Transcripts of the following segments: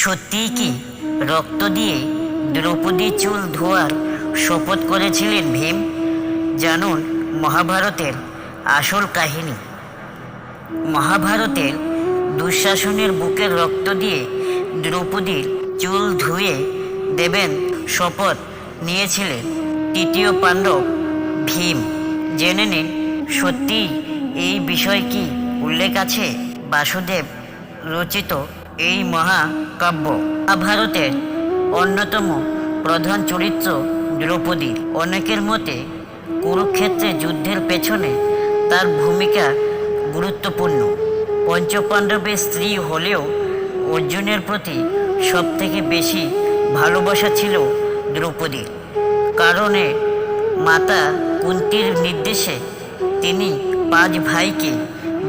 সত্যিই কি রক্ত দিয়ে দ্রৌপদী চুল ধোয়ার শপথ করেছিলেন ভীম? জানুন মহাভারতের আসল কাহিনী। মহাভারতের দুঃশাসনের বুকের রক্ত দিয়ে দ্রৌপদীর চুল ধুয়ে দেবেন শপথ নিয়েছিলেন তৃতীয় পাণ্ডব ভীম। জেনে নিন, সত্যিই এই বিষয় কি উল্লেখ আছে? বাসুদেব রচিত এই মহাকাব্য ভারতের অন্যতম প্রধান চরিত্র দ্রৌপদী। অনেকের মতে কুরুক্ষেত্রে যুদ্ধের পেছনে তার ভূমিকা গুরুত্বপূর্ণ। পঞ্চপাণ্ডবের স্ত্রী হলেও অর্জুনের প্রতি সবথেকে বেশি ভালোবাসা ছিল দ্রৌপদীর। কারণে মাতা কুন্তির নির্দেশে তিনি পাঁচ ভাইকে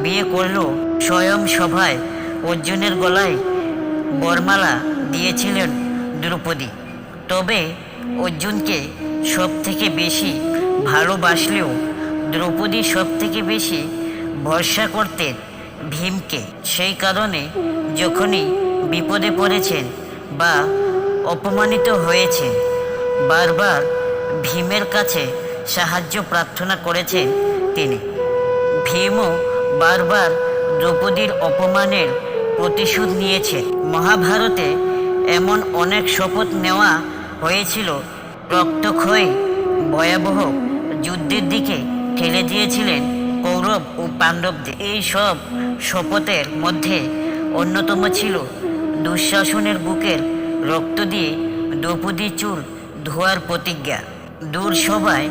বিয়ে করলেও স্বয়ং সভায় অর্জুনের গলায় বরমালা দিয়েছিলেন দ্রৌপদী। তবে অর্জুনকে সব থেকে বেশি ভালোবাসলেও দ্রৌপদী সব থেকে বেশি ভরসা করতেন ভীমকে। সেই কারণে যখনই বিপদে পড়েছেন বা অপমানিত হয়েছেন, বারবার ভীমের কাছে সাহায্য প্রার্থনা করেছেন তিনি। ভীমও বারবার দ্রৌপদীর অপমানের প্রতিশোধ নিয়েছে। মহাভারতে এমন অনেক শপথ নেওয়া হয়েছিল। রক্তক্ষয়ী, ভয়াবহ যুদ্ধের দিকে ঠেলে দিয়েছিলেন কৌরব ও পাণ্ডবদের। এই সব শপথের মধ্যে অন্যতম ছিল দুঃশাসনের বুকের রক্ত দিয়ে দ্রৌপদী চুল ধোয়ার প্রতিজ্ঞা। দূর সভায়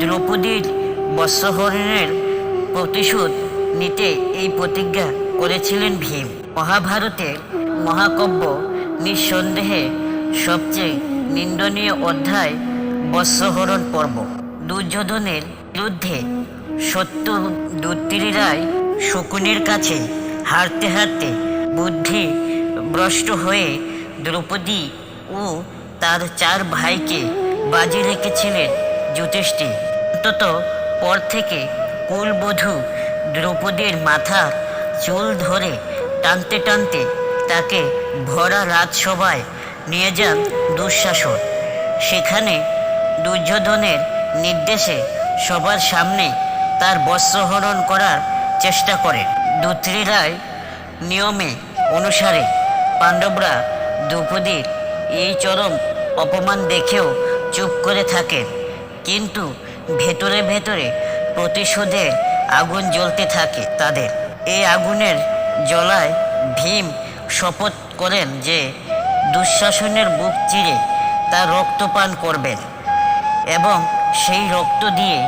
দ্রৌপদীর বৎসহরণের প্রতিশোধ নিতে এই প্রতিজ্ঞা করেছিলেন ভীম। মহাভারতের মহাকাব্য নিঃসন্দেহে সবচেয়ে নিন্দনীয় অধ্যায় বৎসহরণ পর্ব। দুর্যোধনের বিরুদ্ধে সত্য দুত্তিরাই শকুনের কাছে হারতে হারতে বুদ্ধি ভ্রষ্ট হয়ে দ্রৌপদী ও তার চার ভাইকে বাজি রেখেছিলেন যুধিষ্ঠির। অন্তত পর থেকে কুলবধূ দ্রৌপদীর মাথার চুল ধরে টানতে টানতে তাকে ভরা রাজসভায় নিয়ে যান দুঃশাসন। সেখানে দুর্যোধনের নির্দেশে সবার সামনে তার বস্ত্রহরণ করার চেষ্টা করেন। দুত্রীরায় নিয়মে অনুসারে পাণ্ডবরা দ্রৌপদীর এই চরম অপমান দেখেও চুপ করে থাকেন। কিন্তু ভেতরে ভেতরে প্রতিশোধের আগুন জ্বলতে থাকে তাদের। এই আগুনের জ্বলায় ভীম শপথ করেন যে দুঃশাসনের বুক চিরে তার রক্তপান করবেন এবং সেই রক্ত দিয়ে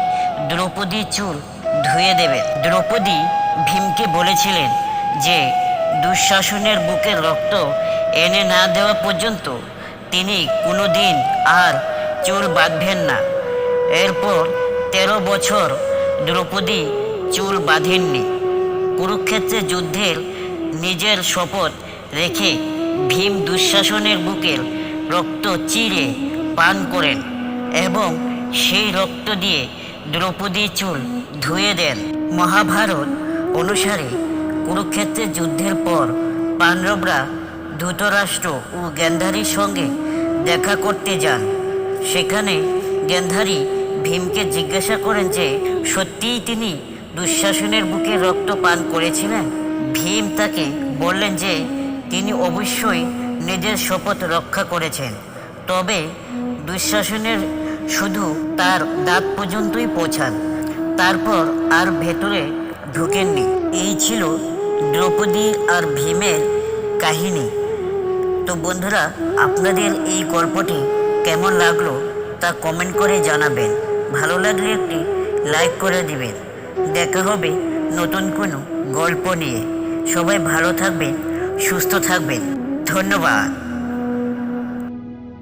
দ্রৌপদী চুল ধুয়ে দেবেন। দ্রৌপদী ভীমকে বলেছিলেন যে দুঃশাসনের বুকের রক্ত এনে না দেওয়া পর্যন্ত তিনি কোনো দিন আর চুল বাঁধবেন না। এরপর তেরো বছর দ্রৌপদী চুল বাঁধেননি। কুরুক্ষেত্রে যুদ্ধের নিজের শপথ রেখে ভীম দুঃশাসনের বুকের রক্ত চিরে পান করেন এবং সেই রক্ত দিয়ে দ্রৌপদী চুল ধুয়ে দেন। মহাভারত অনুসারে কুরুক্ষেত্রের যুদ্ধের পর পাণ্ডবরা ধৃতরাষ্ট্র ও গ্যান্ধারীর সঙ্গে দেখা করতে যান। সেখানে গ্যান্ধারী ভীমকে জিজ্ঞাসা করেন যে, সত্যিই তিনি দুঃশাসনের বুকে রক্ত পান করেছিলেন। ভীম তাকে বললেন যে, তিনি অবশ্যই নিজের শপথ রক্ষা করেছেন। তবে দুঃশাসনের শুধু তার দাঁত পর্যন্তই পৌঁছান। তারপর আর ভেতরে ঢুকেননি। এই ছিল দ্রৌপদী আর ভীমের কাহিনী। তো বন্ধুরা, আপনাদের এই গল্পটি কেমন লাগল তা কমেন্ট করে জানাবেন। ভালো লাগলে একটি লাইক করে দিবেন। দেখা হবে নতুন কোনো গল্প নিয়ে। সবাই ভালো থাকবেন সুস্থ থাকবেন। ধন্যবাদ।